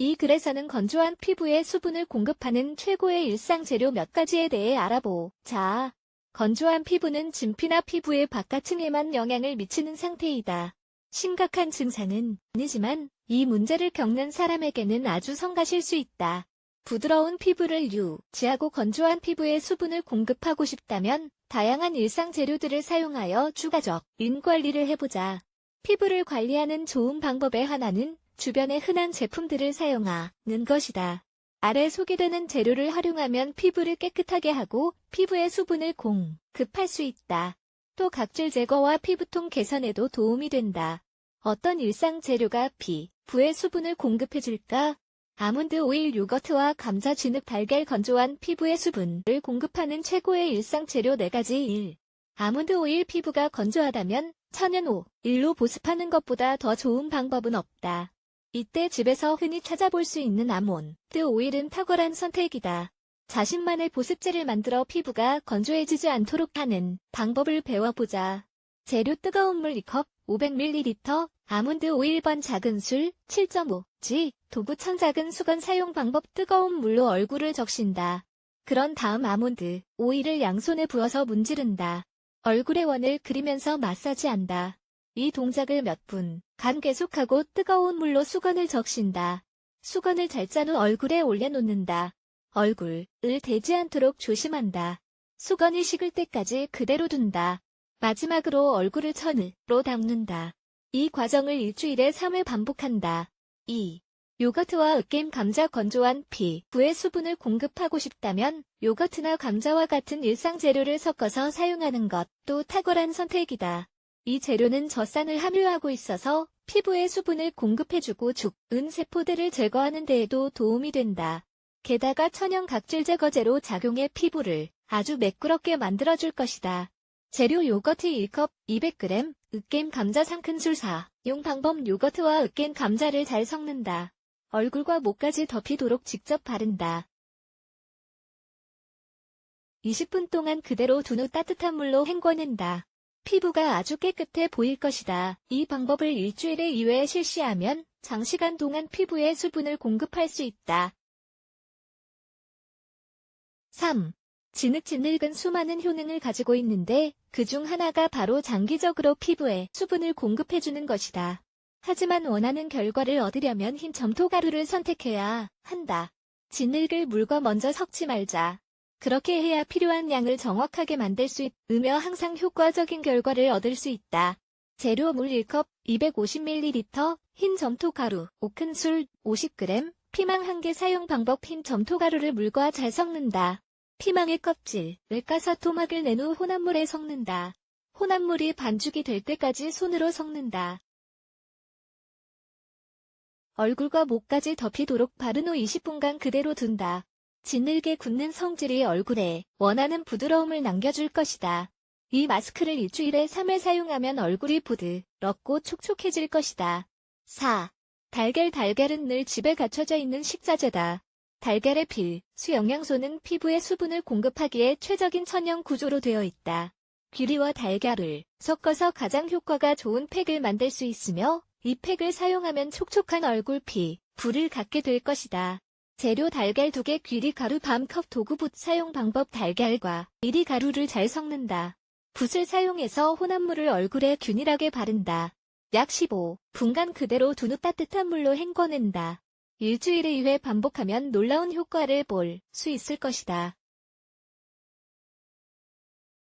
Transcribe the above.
이 글에서는 건조한 피부에 수분을 공급하는 최고의 일상 재료 몇 가지에 대해 알아보자. 건조한 피부는 진피나 피부의 바깥층에만 영향을 미치는 상태이다. 심각한 증상은 아니지만 이 문제를 겪는 사람에게는 아주 성가실 수 있다. 부드러운 피부를 유지하고 건조한 피부에 수분을 공급하고 싶다면 다양한 일상 재료들을 사용하여 추가적 인 관리를 해보자. 피부를 관리하는 좋은 방법의 하나는 주변의 흔한 제품들을 사용하는 것이다. 아래 소개되는 재료를 활용하면 피부를 깨끗하게 하고 피부의 수분을 공급할 수 있다. 또 각질 제거와 피부통 개선에도 도움이 된다. 어떤 일상 재료가 피부에 수분을 공급해줄까? 아몬드 오일 요거트와 감자 진흙 달걀 건조한 피부에 수분을 공급하는 최고의 일상 재료 4가지 1. 아몬드 오일 피부가 건조하다면 천연 오일로 보습하는 것보다 더 좋은 방법은 없다. 이때 집에서 흔히 찾아볼 수 있는 아몬드 오일은 탁월한 선택이다. 자신만의 보습제를 만들어 피부가 건조해지지 않도록 하는 방법을 배워보자. 재료 뜨거운 물 2컵, 500ml, 아몬드 오일 반 작은 술, 7.5g, 도구청 작은 수건 사용 방법 뜨거운 물로 얼굴을 적신다. 그런 다음 아몬드 오일을 양손에 부어서 문지른다. 얼굴에 원을 그리면서 마사지한다. 이 동작을 몇 분 간 계속하고 뜨거운 물로 수건을 적신다. 수건을 잘 짠 후 얼굴에 올려놓는다. 얼굴을 대지 않도록 조심한다. 수건이 식을 때까지 그대로 둔다. 마지막으로 얼굴을 천으로 닦는다. 이 과정을 일주일에 3회 반복한다. 2. 요거트와 으깬 감자 건조한 피부에 수분을 공급하고 싶다면 요거트나 감자와 같은 일상 재료를 섞어서 사용하는 것도 탁월한 선택이다. 이 재료는 젖산을 함유하고 있어서 피부에 수분을 공급해주고 죽은 세포들을 제거하는 데에도 도움이 된다. 게다가 천연 각질 제거제로 작용해 피부를 아주 매끄럽게 만들어줄 것이다. 재료 요거트 1컵 200g, 으깬 감자 상큰술 4. 용 방법 요거트와 으깬 감자를 잘 섞는다. 얼굴과 목까지 덮이도록 직접 바른다. 20분 동안 그대로 둔 후 따뜻한 물로 헹궈낸다. 피부가 아주 깨끗해 보일 것이다. 이 방법을 일주일에 2회 실시하면 장시간 동안 피부에 수분을 공급할 수 있다. 3. 진흙진흙은 수많은 효능을 가지고 있는데 그 중 하나가 바로 장기적으로 피부에 수분을 공급해주는 것이다. 하지만 원하는 결과를 얻으려면 흰 점토가루를 선택해야 한다. 진흙을 물과 먼저 섞지 말자. 그렇게 해야 필요한 양을 정확하게 만들 수 있으며 항상 효과적인 결과를 얻을 수 있다. 재료 물 1컵, 250ml, 흰 점토가루, 오큰술 50g, 피망 1개 사용 방법 흰 점토가루를 물과 잘 섞는다. 피망의 껍질을 까서 토막을 낸 후 혼합물에 섞는다. 혼합물이 반죽이 될 때까지 손으로 섞는다. 얼굴과 목까지 덮이도록 바른 후 20분간 그대로 둔다. 진흙에 굳는 성질이 얼굴에 원하는 부드러움을 남겨줄 것이다. 이 마스크를 일주일에 3회 사용하면 얼굴이 부드럽고 촉촉해질 것이다. 4. 달걀 달걀은 늘 집에 갖춰져 있는 식자재다. 달걀의 필 수 영양소는 피부에 수분을 공급하기에 최적인 천연 구조로 되어 있다. 귀리와 달걀을 섞어서 가장 효과가 좋은 팩을 만들 수 있으며 이 팩을 사용하면 촉촉한 얼굴 피, 불을 갖게 될 것이다. 재료 달걀 2개 귀리 가루 밤컵 도구붓 사용 방법 달걀과 귀리 가루를 잘 섞는다. 붓을 사용해서 혼합물을 얼굴에 균일하게 바른다. 약 15분간 그대로 둔후 따뜻한 물로 헹궈낸다. 일주일에 2회 반복하면 놀라운 효과를 볼 수 있을 것이다.